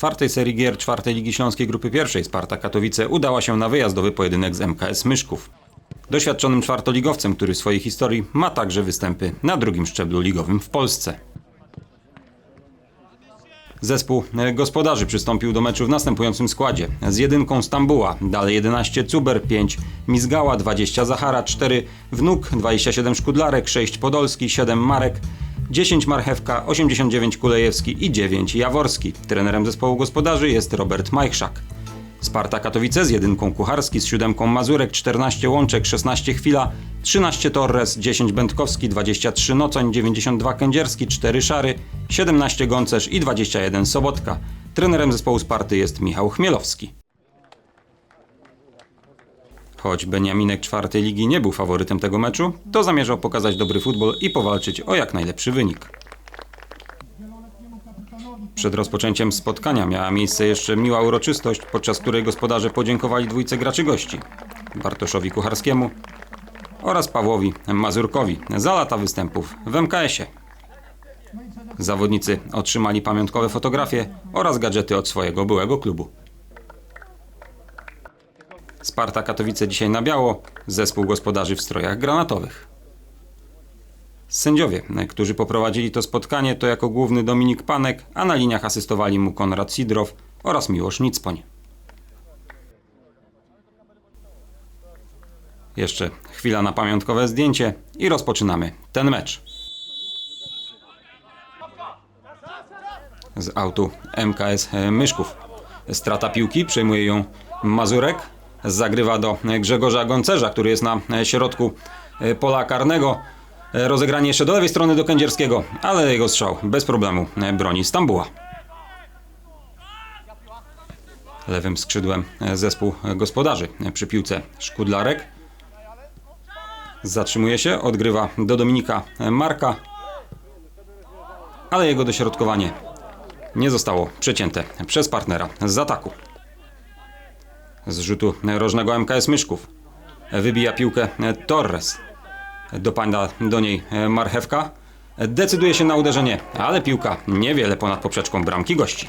czwartej serii gier czwartej Ligi Śląskiej Grupy Pierwszej Sparta Katowice udała się na wyjazdowy pojedynek z MKS Myszków. Doświadczonym czwartoligowcem, który w swojej historii ma także występy na drugim szczeblu ligowym w Polsce. Zespół e, gospodarzy przystąpił do meczu w następującym składzie. Z jedynką Stambuła, dalej 11 Cuber, 5 Mizgała, 20 Zachara, 4 Wnuk, 27 Szkudlarek, 6 Podolski, 7 Marek, 10 Marchewka, 89 Kulejewski i 9 Jaworski. Trenerem zespołu gospodarzy jest Robert Majchrzak. Sparta Katowice z jedynką Kucharski, z siódemką Mazurek, 14 Łączek, 16 Chwila, 13 Torres, 10 Będkowski, 23 Nocoń, 92 Kędzierski, 4 Szary, 17 Gącerz i 21 Sobotka. Trenerem zespołu Sparty jest Michał Chmielowski. Choć Beniaminek czwartej ligi nie był faworytem tego meczu, to zamierzał pokazać dobry futbol i powalczyć o jak najlepszy wynik. Przed rozpoczęciem spotkania miała miejsce jeszcze miła uroczystość, podczas której gospodarze podziękowali dwójce graczy gości. Bartoszowi Kucharskiemu oraz Pawłowi Mazurkowi za lata występów w MKS-ie. Zawodnicy otrzymali pamiątkowe fotografie oraz gadżety od swojego byłego klubu. Sparta Katowice dzisiaj na biało, zespół gospodarzy w strojach granatowych. Sędziowie, którzy poprowadzili to spotkanie, to jako główny Dominik Panek, a na liniach asystowali mu Konrad Sidrow oraz Miłosz Nicpoń. Jeszcze chwila na pamiątkowe zdjęcie i rozpoczynamy ten mecz. Z autu MKS Myszków. Strata piłki, przejmuje ją Mazurek. Zagrywa do Grzegorza Goncerza, który jest na środku pola karnego. Rozegranie jeszcze do lewej strony do Kędzierskiego, ale jego strzał bez problemu broni Stambuła. Lewym skrzydłem zespół gospodarzy przy piłce Szkudlarek. Zatrzymuje się, odgrywa do Dominika Marka, ale jego dośrodkowanie nie zostało przecięte przez partnera z ataku. Z rzutu rożnego MKS Myszków wybija piłkę Torres. Dopada do niej marchewka. Decyduje się na uderzenie, ale piłka niewiele ponad poprzeczką bramki gości.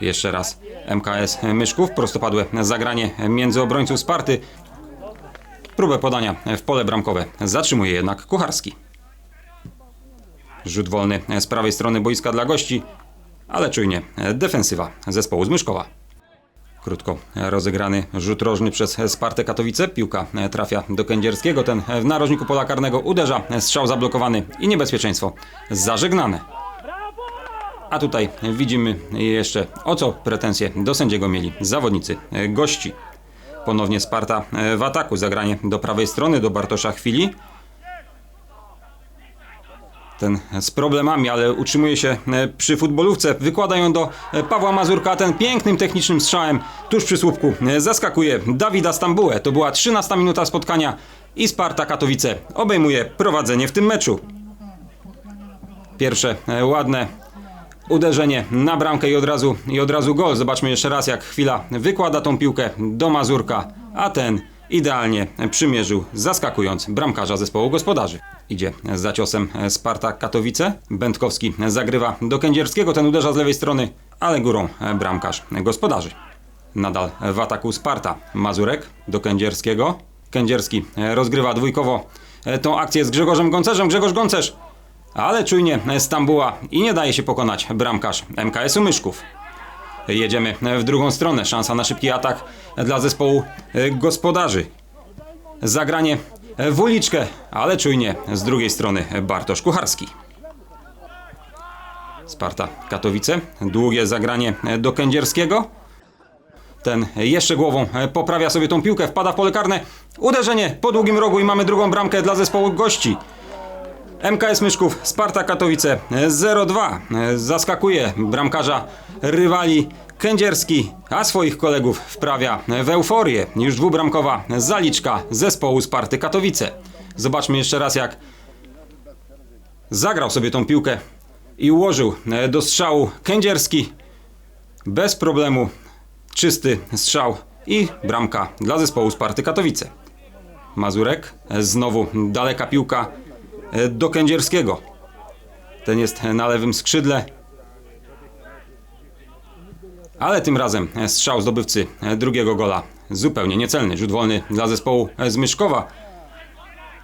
Jeszcze raz MKS Myszków, prostopadłe zagranie między obrońców Sparty. Próbę podania w pole bramkowe zatrzymuje jednak Kucharski. Rzut wolny z prawej strony boiska dla gości, ale czujnie defensywa zespołu z Myszkowa. Krótko rozegrany rzut rożny przez Spartę Katowice. Piłka trafia do Kędzierskiego. Ten w narożniku pola karnego uderza. Strzał zablokowany i niebezpieczeństwo zażegnane. A tutaj widzimy jeszcze o co pretensje do sędziego mieli zawodnicy gości. Ponownie Sparta w ataku. Zagranie do prawej strony do Bartosza Chwili. Ten z problemami, ale utrzymuje się przy futbolówce. Wykłada ją do Pawła Mazurka. Ten pięknym technicznym strzałem tuż przy słupku zaskakuje Dawida Stambułę. To była 13 minuta spotkania i Sparta Katowice obejmuje prowadzenie w tym meczu. Pierwsze ładne uderzenie na bramkę i od razu, i od razu gol. Zobaczmy jeszcze raz, jak chwila wykłada tą piłkę do Mazurka, a ten idealnie przymierzył, zaskakując bramkarza zespołu gospodarzy. Idzie za ciosem Sparta Katowice. Będkowski zagrywa do Kędzierskiego, ten uderza z lewej strony, ale górą bramkarz gospodarzy. Nadal w ataku Sparta. Mazurek do Kędzierskiego. Kędzierski rozgrywa dwójkowo tą akcję z Grzegorzem Goncerzem. Grzegorz Goncerz ale czujnie Stambuła i nie daje się pokonać bramkarz MKS-u Myszków. Jedziemy w drugą stronę. Szansa na szybki atak dla zespołu gospodarzy. Zagranie w uliczkę, ale czujnie z drugiej strony Bartosz Kucharski. Sparta Katowice. Długie zagranie do Kędzierskiego. Ten jeszcze głową poprawia sobie tą piłkę, wpada w pole karne. Uderzenie po długim rogu i mamy drugą bramkę dla zespołu gości. MKS Myszków, Sparta Katowice 0-2. Zaskakuje bramkarza rywali Kędzierski, a swoich kolegów wprawia w euforię. Już dwubramkowa zaliczka zespołu Sparty Katowice. Zobaczmy jeszcze raz jak zagrał sobie tą piłkę i ułożył do strzału Kędzierski. Bez problemu czysty strzał i bramka dla zespołu Sparty Katowice. Mazurek, znowu daleka piłka do Kędzierskiego. Ten jest na lewym skrzydle. Ale tym razem strzał zdobywcy drugiego gola zupełnie niecelny. Rzut wolny dla zespołu z Myszkowa.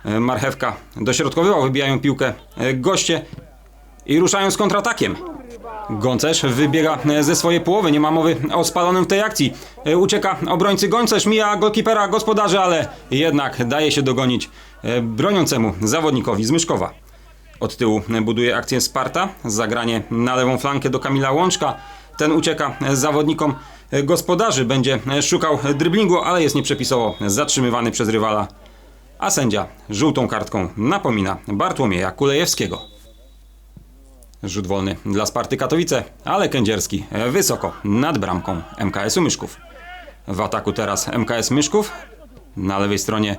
Marchewka dośrodkowywał, wybijają piłkę goście i ruszają z kontratakiem. Gącerz wybiega ze swojej połowy, nie ma mowy o spalonym w tej akcji. Ucieka obrońcy Gącerz, mija golkipera gospodarzy, ale jednak daje się dogonić broniącemu zawodnikowi z Myszkowa. Od tyłu buduje akcję Sparta, zagranie na lewą flankę do Kamila Łączka. Ten ucieka zawodnikom gospodarzy, będzie szukał dryblingu, ale jest nieprzepisowo zatrzymywany przez rywala. A sędzia żółtą kartką napomina Bartłomieja Kulejewskiego. Rzut wolny dla Sparty Katowice, ale Kędzierski wysoko nad bramką MKS-u Myszków. W ataku teraz MKS Myszków. Na lewej stronie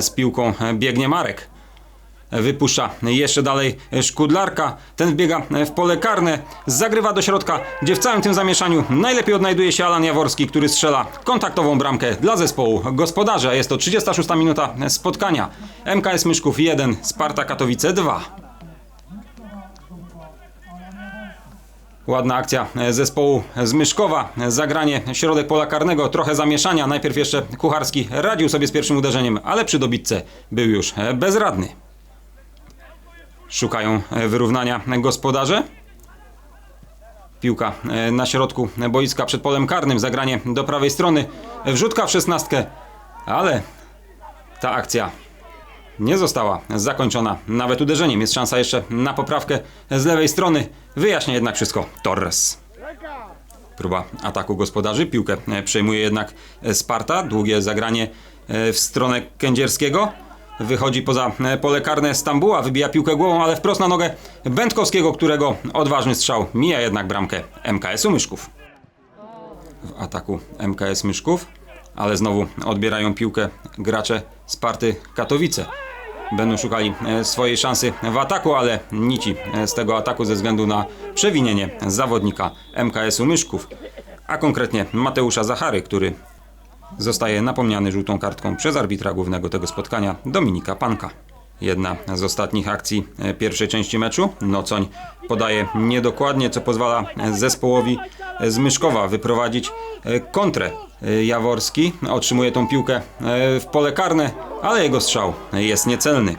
z piłką biegnie Marek. Wypuszcza jeszcze dalej Szkudlarka. Ten wbiega w pole karne, zagrywa do środka, gdzie w całym tym zamieszaniu najlepiej odnajduje się Alan Jaworski, który strzela kontaktową bramkę dla zespołu gospodarza. Jest to 36 minuta spotkania. MKS Myszków 1, Sparta Katowice 2. Ładna akcja zespołu z Myszkowa. Zagranie środek pola karnego, trochę zamieszania. Najpierw jeszcze Kucharski radził sobie z pierwszym uderzeniem, ale przy dobitce był już bezradny. Szukają wyrównania gospodarze. Piłka na środku boiska przed polem karnym. Zagranie do prawej strony. Wrzutka w szesnastkę, ale ta akcja nie została zakończona nawet uderzeniem. Jest szansa jeszcze na poprawkę z lewej strony. Wyjaśnia jednak wszystko Torres. Próba ataku gospodarzy. Piłkę przejmuje jednak Sparta. Długie zagranie w stronę Kędzierskiego. Wychodzi poza pole karne Stambuła, wybija piłkę głową, ale wprost na nogę Będkowskiego, którego odważny strzał mija jednak bramkę MKS-u Myszków. W ataku MKS Myszków, ale znowu odbierają piłkę gracze Sparty Katowice. Będą szukali swojej szansy w ataku, ale nici z tego ataku ze względu na przewinienie zawodnika MKS-u Myszków, a konkretnie Mateusza Zachary, który zostaje napomniany żółtą kartką przez arbitra głównego tego spotkania Dominika Panka. Jedna z ostatnich akcji pierwszej części meczu. Nocoń podaje niedokładnie, co pozwala zespołowi z Myszkowa wyprowadzić kontrę. Jaworski otrzymuje tą piłkę w pole karne, ale jego strzał jest niecelny.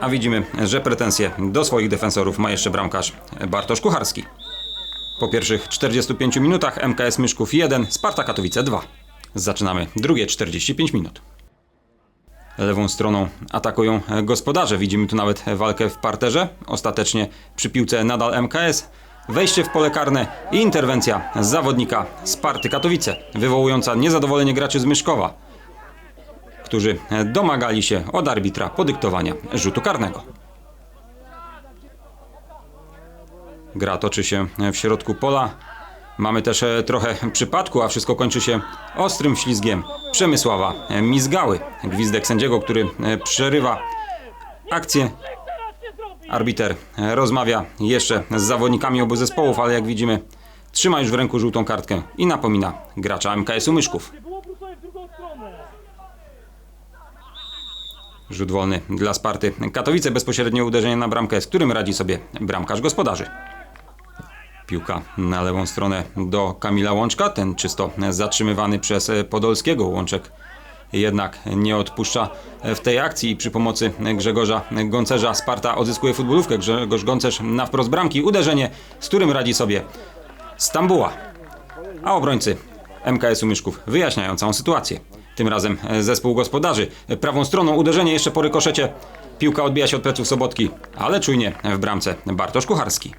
A widzimy, że pretensje do swoich defensorów ma jeszcze bramkarz Bartosz Kucharski. Po pierwszych 45 minutach MKS Myszków 1, Sparta Katowice 2. Zaczynamy drugie 45 minut. Lewą stroną atakują gospodarze. Widzimy tu nawet walkę w parterze. Ostatecznie przy piłce nadal MKS. Wejście w pole karne i interwencja zawodnika Sparty Katowice, wywołująca niezadowolenie graczy z Myszkowa, którzy domagali się od arbitra podyktowania rzutu karnego. Gra toczy się w środku pola. Mamy też e, trochę przypadku, a wszystko kończy się ostrym ślizgiem Przemysława Mizgały. Gwizdek sędziego, który e, przerywa akcję. Arbiter e, rozmawia jeszcze z zawodnikami obu zespołów, ale jak widzimy trzyma już w ręku żółtą kartkę i napomina gracza MKS-u Myszków. Rzut wolny dla Sparty Katowice, bezpośrednie uderzenie na bramkę, z którym radzi sobie bramkarz gospodarzy. Piłka na lewą stronę do Kamila Łączka. Ten czysto zatrzymywany przez Podolskiego. Łączek jednak nie odpuszcza w tej akcji i przy pomocy Grzegorza Gącerza Sparta odzyskuje futbolówkę. Grzegorz Gącerz na wprost bramki. Uderzenie, z którym radzi sobie Stambuła. A obrońcy MKS-u Myszków wyjaśniają całą sytuację. Tym razem zespół gospodarzy. Prawą stroną uderzenie jeszcze po rykoszecie. Piłka odbija się od pleców Sobotki, ale czujnie w bramce Bartosz Kucharski.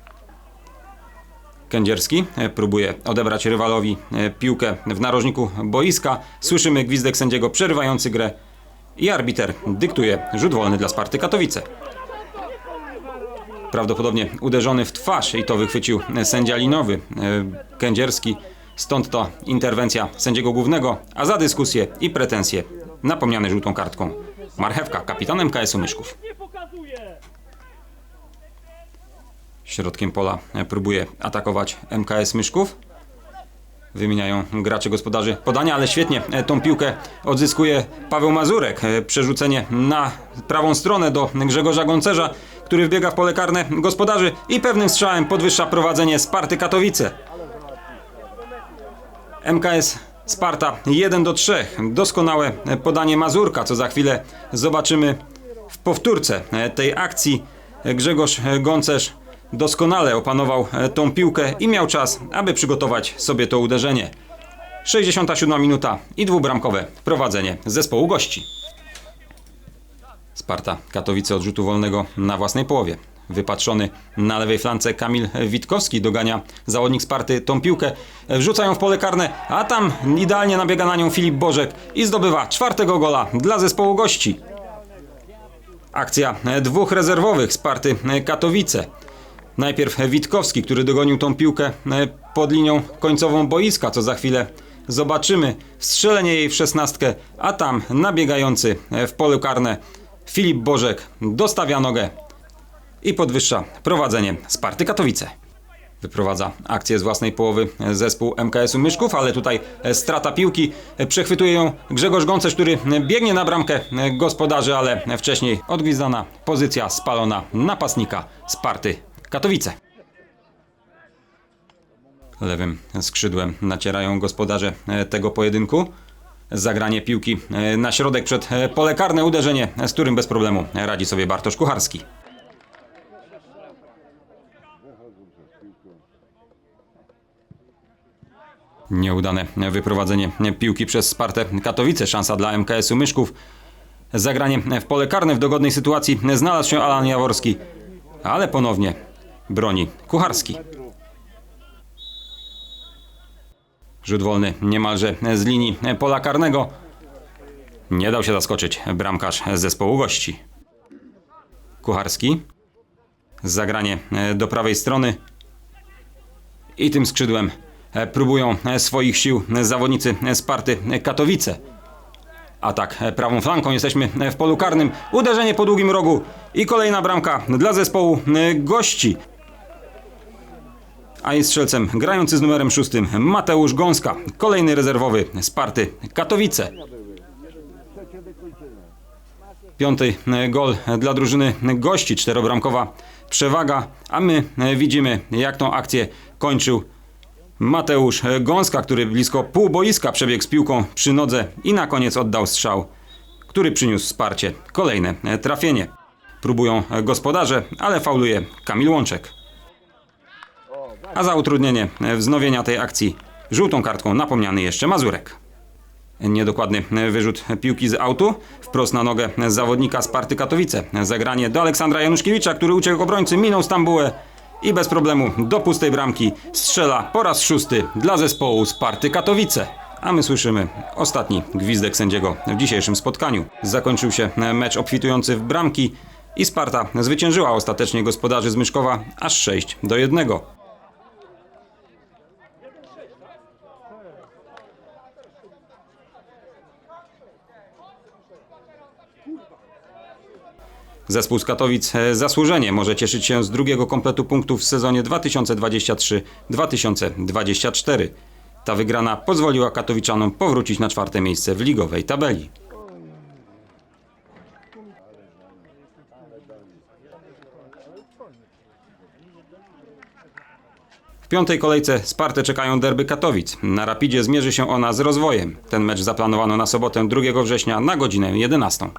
Kędzierski próbuje odebrać rywalowi piłkę w narożniku boiska. Słyszymy gwizdek sędziego przerywający grę i arbiter dyktuje rzut wolny dla Sparty Katowice. Prawdopodobnie uderzony w twarz i to wychwycił sędzia linowy Kędzierski. Stąd to interwencja sędziego głównego, a za dyskusję i pretensje napomniany żółtą kartką Marchewka, kapitan MKS-u Myszków. Środkiem pola próbuje atakować MKS Myszków. Wymieniają gracze gospodarzy podania, ale świetnie tą piłkę odzyskuje Paweł Mazurek. Przerzucenie na prawą stronę do Grzegorza Gącerza, który wbiega w pole karne gospodarzy i pewnym strzałem podwyższa prowadzenie Sparty Katowice. MKS Sparta 1 do 3. Doskonałe podanie Mazurka, co za chwilę zobaczymy w powtórce tej akcji. Grzegorz Gącerz doskonale opanował tą piłkę i miał czas, aby przygotować sobie to uderzenie. 67 minuta i dwubramkowe prowadzenie zespołu gości. Sparta Katowice od rzutu wolnego na własnej połowie. Wypatrzony na lewej flance Kamil Witkowski dogania zawodnik Sparty tą piłkę. Wrzucają w pole karne, a tam idealnie nabiega na nią Filip Bożek i zdobywa czwartego gola dla zespołu gości. Akcja dwóch rezerwowych Sparty Katowice. Najpierw Witkowski, który dogonił tą piłkę pod linią końcową boiska, co za chwilę zobaczymy. Strzelenie jej w szesnastkę, a tam nabiegający w pole karne Filip Bożek dostawia nogę i podwyższa prowadzenie Sparty Katowice. Wyprowadza akcję z własnej połowy zespół MKS-u Myszków, ale tutaj strata piłki. Przechwytuje ją Grzegorz Gącerz, który biegnie na bramkę gospodarzy, ale wcześniej odgwizdana pozycja spalona napastnika Sparty Katowice. Lewym skrzydłem nacierają gospodarze tego pojedynku. Zagranie piłki na środek przed pole karne, uderzenie, z którym bez problemu radzi sobie Bartosz Kucharski. Nieudane wyprowadzenie piłki przez Spartę Katowice. Szansa dla MKS-u Myszków. Zagranie w pole karne w dogodnej sytuacji znalazł się Alan Jaworski, ale ponownie broni Kucharski. Rzut wolny niemalże z linii pola karnego. Nie dał się zaskoczyć bramkarz z zespołu gości. Kucharski. Zagranie do prawej strony. I tym skrzydłem próbują swoich sił zawodnicy Sparty Katowice. Atak prawą flanką, jesteśmy w polu karnym. Uderzenie po długim rogu i kolejna bramka dla zespołu gości. A jest strzelcem grający z numerem szóstym Mateusz Gąska, kolejny rezerwowy Sparty Katowice. Piąty gol dla drużyny gości, czterobramkowa przewaga, a my widzimy jak tą akcję kończył Mateusz Gąska, który blisko pół boiska przebiegł z piłką przy nodze i na koniec oddał strzał, który przyniósł wsparcie. Kolejne trafienie. Próbują gospodarze, ale fauluje Kamil Łączek. A za utrudnienie wznowienia tej akcji żółtą kartką napomniany jeszcze Mazurek. Niedokładny wyrzut piłki z autu, wprost na nogę zawodnika Sparty Katowice. Zagranie do Aleksandra Januszkiewicza, który uciekł obrońcy, minął Stambułę i bez problemu do pustej bramki strzela po raz szósty dla zespołu Sparty Katowice. A my słyszymy ostatni gwizdek sędziego w dzisiejszym spotkaniu. Zakończył się mecz obfitujący w bramki i Sparta zwyciężyła ostatecznie gospodarzy z Myszkowa aż 6 do 1. Zespół z Katowic e, zasłużenie może cieszyć się z drugiego kompletu punktów w sezonie 2023-2024. Ta wygrana pozwoliła katowiczanom powrócić na czwarte miejsce w ligowej tabeli. W piątej kolejce Spartę czekają derby Katowic. Na Rapidzie zmierzy się ona z rozwojem. Ten mecz zaplanowano na sobotę 2 września na godzinę 11.